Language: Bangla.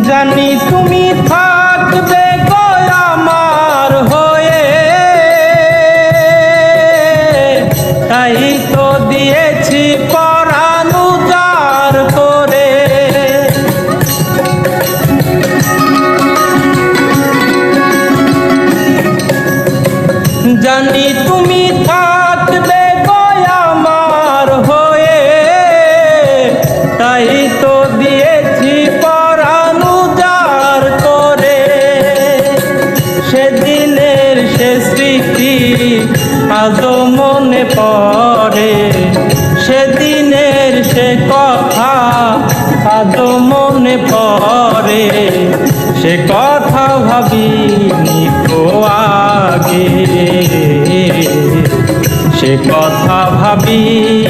জানি তুমি থাকবে আমার হয়ে। তাই তো দিয়েছি পরানু যার করে। জানি তুমি থাকবে স্মৃতি আজও মনে পড়ে। সেদিনের সে কথা আজও মনে পড়ে। সে কথা ভাবি তো আগে। সে কথা ভাবিনি তো